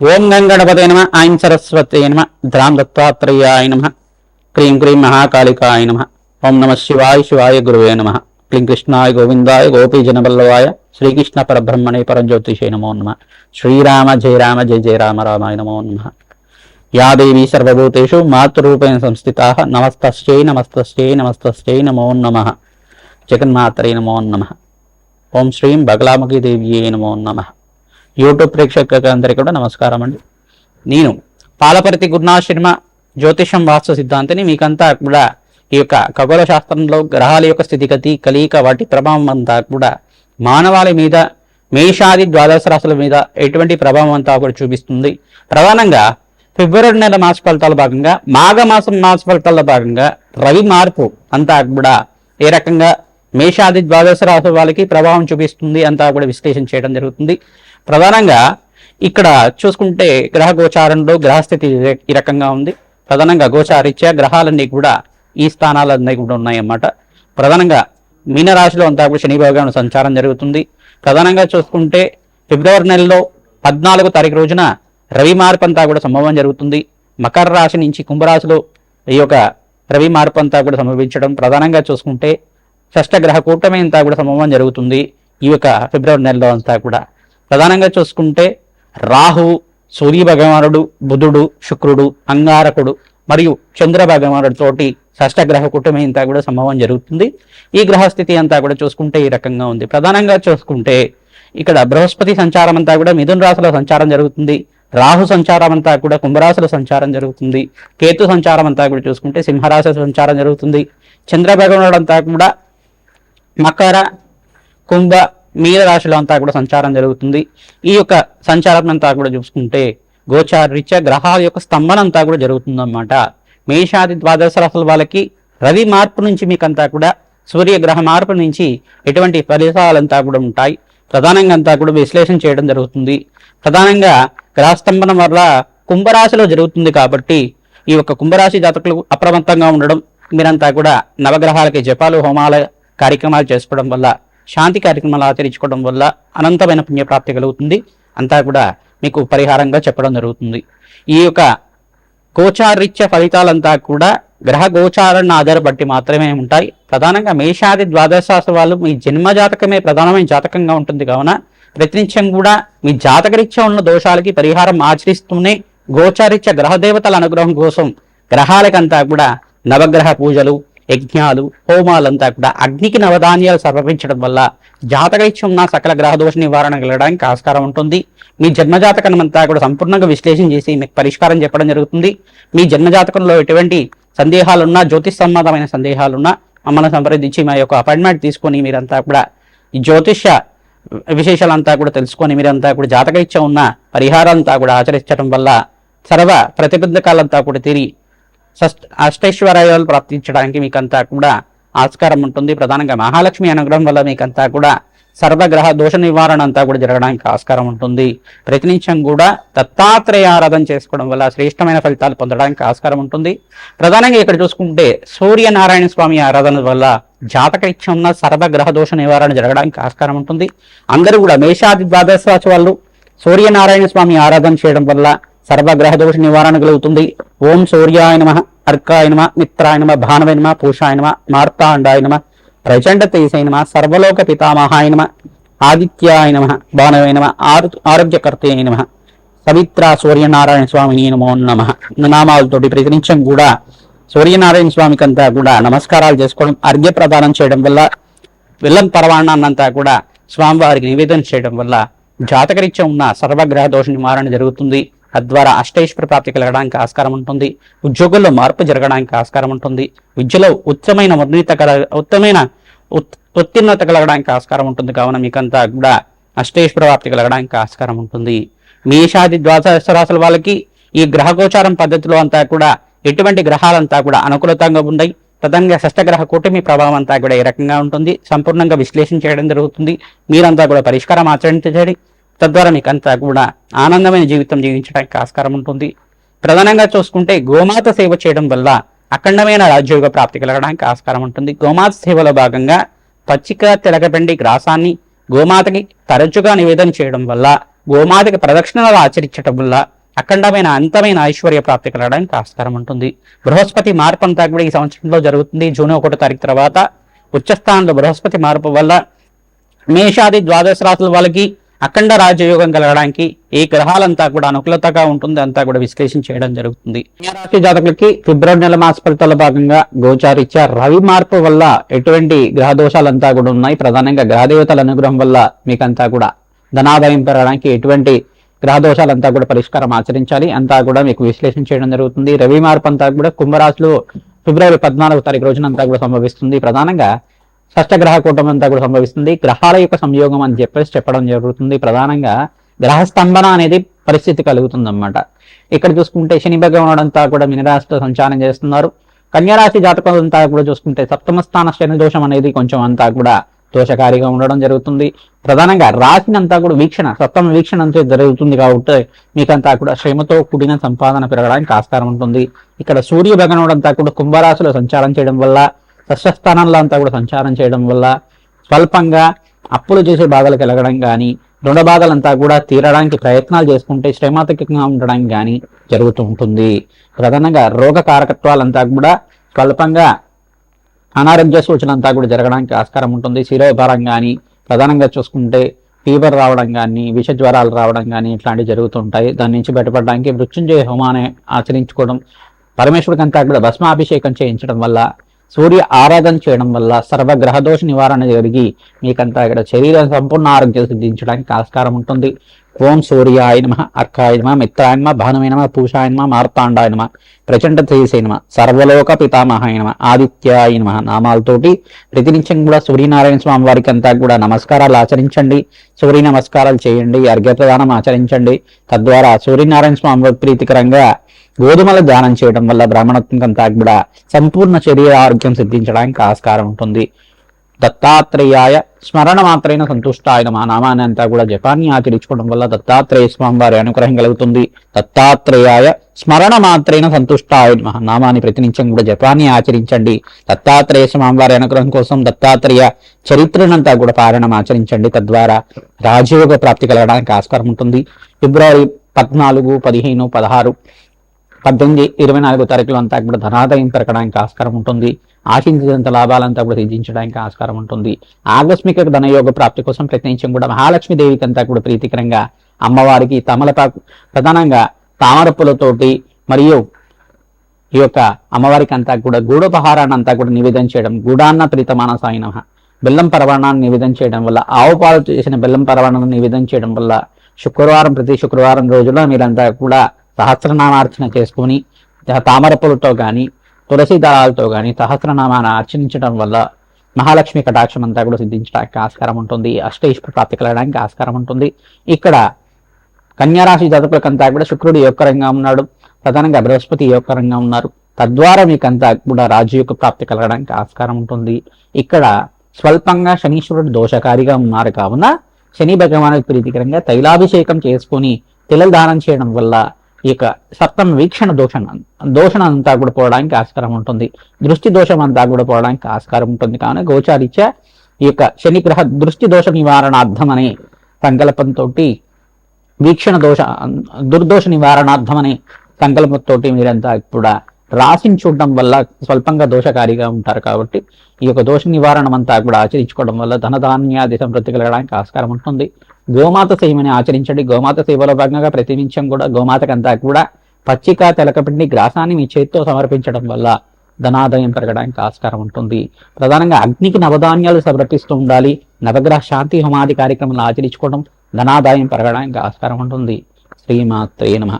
ఓం గంగణపతే నమ ఐం సరస్వతే నమ ద్రాం దత్తాత్రేయాయ నమ క్రీం క్రీం మహాకాళికాయ నమ ఓం నమ శివాయ శివాయ గురువే నమ క్లీం కృష్ణాయ గోవిందాయ గోపీజనబల్లవాయ శ్రీకృష్ణ పరబ్రహ్మణే పరంజ్యోతిషే నమో నమ శ్రీరామ జయ రామ జయ జయ రామ రామాయ నమో నమ. యా దేవీ సర్వభూతేషు మాతృరూపేణ సంస్థితా నమస్తస్యై నమస్తస్యై నమస్తస్యై నమో నమ. జగన్మాతరే నమో నమ. ఓం శ్రీం బగలాముఖి దేవ్యే నమో నమ. యూట్యూబ్ ప్రేక్షకులందరికీ కూడా నమస్కారం అండి. నేను పాలపర్తి గురునాథ్ శర్మ జ్యోతిషం వాస్తు సిద్ధాంతిని మీకంతా కూడా ఈ యొక్క ఖగోళ శాస్త్రంలో గ్రహాల యొక్క స్థితిగతి కలియిక వాటి ప్రభావం అంతా కూడా మానవాళి మీద మేషాది ద్వాదశ రాశుల మీద ఎటువంటి ప్రభావం అంతా కూడా చూపిస్తుంది. ప్రధానంగా ఫిబ్రవరి నెల మాస ఫలితాల భాగంగా మాఘ మాసం మాస ఫలితాల భాగంగా రవి మార్పు అంతా కూడా ఏ రకంగా మేషాది ద్వాదశ రాశి వాళ్ళకి ప్రభావం చూపిస్తుంది అంతా కూడా విశ్లేషణ చేయడం జరుగుతుంది. ప్రధానంగా ఇక్కడ చూసుకుంటే గ్రహ గోచారంలో గ్రహస్థితి ఈ రకంగా ఉంది. ప్రధానంగా గోచారీత్యా గ్రహాలన్నీ కూడా ఈ స్థానాలన్నీ కూడా ఉన్నాయన్నమాట. ప్రధానంగా మీనరాశిలో అంతా కూడా శని భగవాను సంచారం జరుగుతుంది. ప్రధానంగా చూసుకుంటే ఫిబ్రవరి నెలలో పద్నాలుగో తారీఖు రోజున రవి మార్పు అంతా కూడా సంభవం జరుగుతుంది. మకర రాశి నుంచి కుంభరాశిలో ఈ యొక్క రవి మార్పు అంతా కూడా సంభవించడం ప్రధానంగా చూసుకుంటే షష్టగ్రహ కూటమి అంతా కూడా సంభవం జరుగుతుంది. ఈ యొక్క ఫిబ్రవరి నెలలో అంతా కూడా. ప్రధానంగా చూసుకుంటే రాహు సూర్య భగవానుడు బుధుడు శుక్రుడు అంగారకుడు మరియు చంద్ర భగవానుడితోటి షష్టగ్రహ కూటమి అంతా కూడా సంభవం జరుగుతుంది. ఈ గ్రహస్థితి అంతా కూడా చూసుకుంటే ఈ రకంగా ఉంది. ప్రధానంగా చూసుకుంటే ఇక్కడ బృహస్పతి సంచారం అంతా కూడా మిథున రాశిలో సంచారం జరుగుతుంది. రాహు సంచారం అంతా కూడా కుంభరాశుల సంచారం జరుగుతుంది. కేతు సంచారం అంతా కూడా చూసుకుంటే సింహరాశి సంచారం జరుగుతుంది. చంద్ర భగవానుడు అంతా కూడా మకర కుంభ మీన రాశిలో అంతా కూడా సంచారం జరుగుతుంది. ఈ యొక్క సంచారం అంతా కూడా చూసుకుంటే గోచార రీత్యా గ్రహాల యొక్క స్తంభన అంతా కూడా జరుగుతుందన్నమాట. మేషాది ద్వాదశ రాశుల వాళ్ళకి రవి మార్పు నుంచి మీకంతా కూడా సూర్యగ్రహ మార్పు నుంచి ఎటువంటి ఫలితాలంతా కూడా ఉంటాయి. ప్రధానంగా అంతా కూడా విశ్లేషణ చేయడం జరుగుతుంది. ప్రధానంగా గ్రహస్తంభనం వల్ల కుంభరాశిలో జరుగుతుంది కాబట్టి ఈ యొక్క కుంభరాశి జాతకులు అప్రమత్తంగా ఉండడం మీరంతా కూడా నవగ్రహాలకి జపాలు హోమాల కార్యక్రమాలు చేసుకోవడం వల్ల శాంతి కార్యక్రమాలు ఆచరించుకోవడం వల్ల అనంతమైన పుణ్యప్రాప్తి కలుగుతుంది. అంతా కూడా మీకు పరిహారంగా చెప్పడం జరుగుతుంది. ఈ యొక్క గోచారీత్య ఫలితాలంతా కూడా గ్రహ గోచారాన్ని ఆధారపట్టి మాత్రమే ఉంటాయి. ప్రధానంగా మేషాది ద్వాదశాస్త్ర వాళ్ళు మీ జన్మ జాతకమే ప్రధానమైన జాతకంగా ఉంటుంది కావున ప్రతినిత్యం కూడా మీ జాతకరీత్యా ఉన్న దోషాలకి పరిహారం ఆచరిస్తూనే గోచారీత్య గ్రహ దేవతల అనుగ్రహం కోసం గ్రహాలకంతా కూడా నవగ్రహ పూజలు యజ్ఞాలు హోమాలంతా కూడా అగ్నికి నవధాన్యాలు సమర్పించడం వల్ల జాతకరీత్యం ఉన్న సకల గ్రహదోష నివారణ కలగడానికి ఆస్కారం ఉంటుంది. మీ జన్మజాతకం అంతా కూడా సంపూర్ణంగా విశ్లేషణ చేసి మీకు పరిష్కారం చెప్పడం జరుగుతుంది. మీ జన్మజాతకంలో ఎటువంటి సందేహాలున్నా జ్యోతిష్ సంబంధమైన సందేహాలున్నా మమ్మల్ని సంప్రదించి మా యొక్క అపాయింట్మెంట్ తీసుకొని మీరంతా కూడా ఈ జ్యోతిష్య విశేషాలంతా కూడా తెలుసుకొని మీరంతా కూడా జాతకరీత్యా ఉన్న పరిహారాలంతా కూడా ఆచరించడం వల్ల సర్వ ప్రతిబంధకాలంతా కూడా తిరిగి అష్టైశ్వర్యాలు ప్రాప్తించడానికి మీకంతా కూడా ఆస్కారం ఉంటుంది. ప్రధానంగా మహాలక్ష్మి అనుగ్రహం వల్ల మీకంతా కూడా సర్వగ్రహ దోష నివారణ అంతా కూడా జరగడానికి ఆస్కారం ఉంటుంది. ప్రతినిత్యం కూడా దత్తాత్రేయ ఆరాధన చేసుకోవడం వల్ల శ్రేష్టమైన ఫలితాలు పొందడానికి ఆస్కారం ఉంటుంది. ప్రధానంగా ఇక్కడ చూసుకుంటే సూర్యనారాయణ స్వామి ఆరాధన వల్ల జాతకరీత్యం ఉన్న సర్వగ్రహ దోష నివారణ జరగడానికి ఆస్కారం ఉంటుంది. అందరూ కూడా మేషాది ద్వాదశ వాళ్ళు సూర్యనారాయణ స్వామి ఆరాధన చేయడం వల్ల సర్వగ్రహ దోష నివారణ కలుగుతుంది. ఓం సూర్యాయ నమ అర్కాయ నమ మిత్రాయ నమ భానవే నమ పూషాయ నమ మార్తాండాయ నమ ప్రచండ తేజసై నమ సర్వలోక పితామహాయ నమ ఆదిత్యాయ నమ భానవే నమ ఆరు ఆరోగ్యకర్తే నమ సవిత్ర సూర్యనారాయణ స్వామిని నమో నమ. నామాలతోటి ప్రతినిత్యం కూడా సూర్యనారాయణ స్వామికి అంతా కూడా నమస్కారాలు చేసుకోవడం అర్ఘ్య ప్రదానం చేయడం వల్ల విల్లం పరవాణాన్నంతా కూడా స్వామివారికి నివేదన చేయడం వల్ల జాతకరీత్యం ఉన్న సర్వగ్రహ దోష నివారణ జరుగుతుంది. తద్వారా అష్టైశ్వర ప్రాప్తి కలగడానికి ఆస్కారం ఉంటుంది. ఉద్యోగుల్లో మార్పు జరగడానికి ఆస్కారం ఉంటుంది. విద్యలో ఉత్తమైన ఉన్నత కల ఉత్తమైన ఉత్తీర్ణత కలగడానికి ఆస్కారం ఉంటుంది. కావున మీకంతా కూడా అష్టైశ్వర ప్రాప్తి కలగడానికి ఆస్కారం ఉంటుంది. మేషాది ద్వాదశ రాశుల వాళ్ళకి ఈ గ్రహగోచారం పద్ధతిలో అంతా కూడా ఎటువంటి గ్రహాలంతా కూడా అనుకూలతంగా ఉన్నాయి. ప్రధానంగా షష్టగ్రహ కూటమి ప్రభావం అంతా కూడా ఏ రకంగా ఉంటుంది. సంపూర్ణంగా విశ్లేషణ చేయడం జరుగుతుంది. మీరంతా కూడా పరిష్కారం ఆచరించండి. తద్వారా మీకు అంతా కూడా ఆనందమైన జీవితం జీవించడానికి ఆస్కారం ఉంటుంది. ప్రధానంగా చూసుకుంటే గోమాత సేవ చేయడం వల్ల అఖండమైన రాజ్యోగ ప్రాప్తి కలగడానికి ఆస్కారం ఉంటుంది. గోమాత సేవలో భాగంగా పచ్చిక తెలగబండి గ్రాసాన్ని గోమాతకి తరచుగా నివేదన చేయడం వల్ల గోమాతకి ప్రదక్షిణలు ఆచరించడం వల్ల అఖండమైన అంతమైన ఐశ్వర్య ప్రాప్తి కలగడానికి ఆస్కారం ఉంటుంది. బృహస్పతి మార్పు అంతా కూడా ఈ సంవత్సరంలో జరుగుతుంది. జూన్ ఒకటో తారీఖు తర్వాత ఉచ్చస్థానంలో బృహస్పతి మార్పు వల్ల మేషాది ద్వాదశ రాశుల వాళ్ళకి అఖండ రాజయోగం కలగడానికి ఈ గ్రహాలంతా కూడా అనుకూలతగా ఉంటుంది. అంతా కూడా విశ్లేషణ చేయడం జరుగుతుంది. రాశి జాతకులకి ఫిబ్రవరి నెల మాస ఫలితాల భాగంగా గోచారిత్య రవి మార్పు వల్ల ఎటువంటి గ్రహ దోషాలంతా కూడా ఉన్నాయి. ప్రధానంగా గ్రహదేవతల అనుగ్రహం వల్ల మీకంతా కూడా ధనాదాయం పెరగడానికి ఎటువంటి గ్రహ దోషాలంతా కూడా పరిష్కారం ఆచరించాలి. అంతా కూడా మీకు విశ్లేషణ చేయడం జరుగుతుంది. రవి మార్పు అంతా కూడా కుంభరాశిలో ఫిబ్రవరి పద్నాలుగు తారీఖు రోజున అంతా కూడా సంభవిస్తుంది. ప్రధానంగా షష్టగ్రహ కూటమి అంతా కూడా సంభవిస్తుంది. గ్రహాల యొక్క సంయోగం అని చెప్పేసి చెప్పడం జరుగుతుంది. ప్రధానంగా గ్రహ స్తంభన అనేది పరిస్థితి కలుగుతుంది అనమాట ఇక్కడ చూసుకుంటే శని భగవానుడు అంతా కూడా మినరాశితో సంచారం చేస్తున్నారు. కన్యారాశి జాతకం అంతా కూడా చూసుకుంటే సప్తమ స్థాన శని దోషం అనేది కొంచెం అంతా కూడా దోషకారిగా ఉండడం జరుగుతుంది. ప్రధానంగా రాశినంతా కూడా వీక్షణ సప్తమ వీక్షణ అంతా జరుగుతుంది కాబట్టి మీకంతా కూడా శ్రమతో కూడిన సంపాదన పెరగడానికి ఆస్కారం ఉంటుంది. ఇక్కడ సూర్య భగనుడంతా కూడా కుంభరాశిలో సంచారం చేయడం వల్ల షష్ఠస్థానంలో అంతా కూడా సంచారం చేయడం వల్ల స్వల్పంగా అప్పులు చేసే బాధలు కలగడం కానీ రుణ బాధలంతా కూడా తీరడానికి ప్రయత్నాలు చేసుకుంటే శ్రమాతకంగా ఉండడం కానీ జరుగుతూ ఉంటుంది. ప్రధానంగా రోగ కారకత్వాలంతా కూడా స్వల్పంగా అనారోగ్య సూచనంతా కూడా జరగడానికి ఆస్కారం ఉంటుంది. శిరోభారం కానీ ప్రధానంగా చూసుకుంటే ఫీవర్ రావడం కానీ విష జ్వరాలు రావడం కానీ ఇట్లాంటివి జరుగుతుంటాయి దాని నుంచి బయటపడడానికి మృత్యుంజయ హోమాన్ని ఆచరించుకోవడం పరమేశ్వరుడికి అంతా కూడా భస్మాభిషేకం చేయించడం వల్ల సూర్య ఆరాధన చేయడం వల్ల సర్వగ్రహ దోష నివారణ జరిగి మీకంతా ఇక్కడ శరీరం సంపూర్ణ ఆరోగ్యం సిద్ధించడానికి ఆస్కారం ఉంటుంది. ఓం సూర్యాయ నమ అర్కాయ నమ మిత్రాయ నమ భానువే నమ పూషాయ నమ మార్తాండాయ నమ ప్రచండ శ్రీసే నమ సర్వలోక పితామహాయ నమ ఆదిత్యాయ నమ నామాలతోటి ప్రతినిత్యం కూడా సూర్యనారాయణ స్వామి వారికి అంతా కూడా నమస్కారాలు ఆచరించండి. సూర్య నమస్కారాలు చేయండి. అర్ఘ్యప్రదానం ఆచరించండి. తద్వారా సూర్యనారాయణ స్వామి వారి ప్రీతికరంగా గోధుమల దానం చేయడం వల్ల బ్రాహ్మణత్వంకంతా కూడా సంపూర్ణ శరీర ఆరోగ్యం సిద్ధించడానికి ఆస్కారం ఉంటుంది. దత్తాత్రేయాయ స్మరణ మాత్రైన ఆయన మా నామాన్ని అంతా కూడా జపాన్ని ఆచరించుకోవడం వల్ల దత్తాత్రేయ స్వామి వారి అనుగ్రహం కలుగుతుంది. దత్తాత్రేయాయ స్మరణ మాత్రైన సంతుష్టాయ మా నామాన్ని ప్రతినిత్యం కూడా జపాన్ని ఆచరించండి. దత్తాత్రేయ స్వామి వారి అనుగ్రహం కోసం దత్తాత్రేయ చరిత్రనంతా కూడా పారాయణం ఆచరించండి. తద్వారా రాజయోగ ప్రాప్తి కలగడానికి ఆస్కారం ఉంటుంది. ఫిబ్రవరి పద్నాలుగు పదిహేను పదహారు పద్దెనిమిది ఇరవై నాలుగో తారీఖులో అంతా కూడా ధనాదాయం పెరగడానికి ఆస్కారం ఉంటుంది. ఆశించినంత లాభాలంతా కూడా సిద్ధించడానికి ఆస్కారం ఉంటుంది. ఆకస్మిక ధనయోగ ప్రాప్తి కోసం ప్రయత్నించడం. కూడా మహాలక్ష్మి దేవికి అంతా కూడా ప్రీతికరంగా అమ్మవారికి తమలపాకు ప్రధానంగా తామరపులతోటి మరియు ఈ యొక్క అమ్మవారికి అంతా కూడా గూఢోపహారాన్ని అంతా కూడా నివేదన చేయడం గూడాన్న ప్రీతమాన సాయిన బెల్లం పరవాణాన్ని నివేదన చేయడం వల్ల ఆవు పాలు చేసిన బెల్లం పరవాణాన్ని నివేదన చేయడం వల్ల శుక్రవారం ప్రతి శుక్రవారం రోజున మీరంతా కూడా సహస్రనామార్చన చేసుకుని తామర పూలతో కానీ తులసి దళాలతో కానీ సహస్రనామాన్ని అర్చించడం వల్ల మహాలక్ష్మి కటాక్షం అంతా కూడా సిద్ధించడానికి ఆస్కారం ఉంటుంది. అష్టైష్ట ప్రాప్తి కలగడానికి ఆస్కారం ఉంటుంది. ఇక్కడ కన్యారాశి జాతకులకంతా కూడా శుక్రుడు యొక్కరంగా ఉన్నాడు. ప్రధానంగా బృహస్పతి యొక్కరంగా ఉన్నారు. తద్వారా మీకంతా కూడా రాజయోగ ప్రాప్తి కలగడానికి ఆస్కారం ఉంటుంది. ఇక్కడ స్వల్పంగా శనీశ్వరుడు దోషకారిగా ఉన్నారు. కావున శని భగవానికి ప్రీతికరంగా తైలాభిషేకం చేసుకొని తిలదానం దానం చేయడం వల్ల ఈ యొక్క సప్తమ వీక్షణ దోషం దోషణ అంతా కూడా పోవడానికి ఆస్కారం ఉంటుంది. దృష్టి దోషం అంతా కూడా పోవడానికి ఆస్కారం ఉంటుంది. కావున గోచారిత్య ఈ యొక్క శని గ్రహ దృష్టి దోష నివారణార్థం అనే సంకల్పంతో వీక్షణ దోష దుర్దోష నివారణార్థం అనే సంకల్పంతో మీరంతా కూడా రాసిని చూడడం వల్ల స్వల్పంగా దోషకారిగా ఉంటారు కాబట్టి ఈ యొక్క దోష నివారణం అంతా కూడా ఆచరించుకోవడం వల్ల ధనధాన్యాది సమృద్ధి కలగడానికి ఆస్కారం ఉంటుంది. గోమాత సేవని ఆచరించండి. గోమాత సేవలో భాగంగా ప్రతి నిమిషం కూడా గోమాతకంతా కూడా పచ్చిక తెలకపిండి గ్రాసాన్ని మీ చేతితో సమర్పించడం వల్ల ధనాదాయం పెరగడానికి ఆస్కారం ఉంటుంది. ప్రధానంగా అగ్నికి నవధాన్యాలు సమర్పిస్తూ ఉండాలి. నవగ్రహ శాంతి హోమాది కార్యక్రమాలు ఆచరించుకోవడం ధనాదాయం పెరగడానికి ఆస్కారం ఉంటుంది. శ్రీమాత్రే నమ.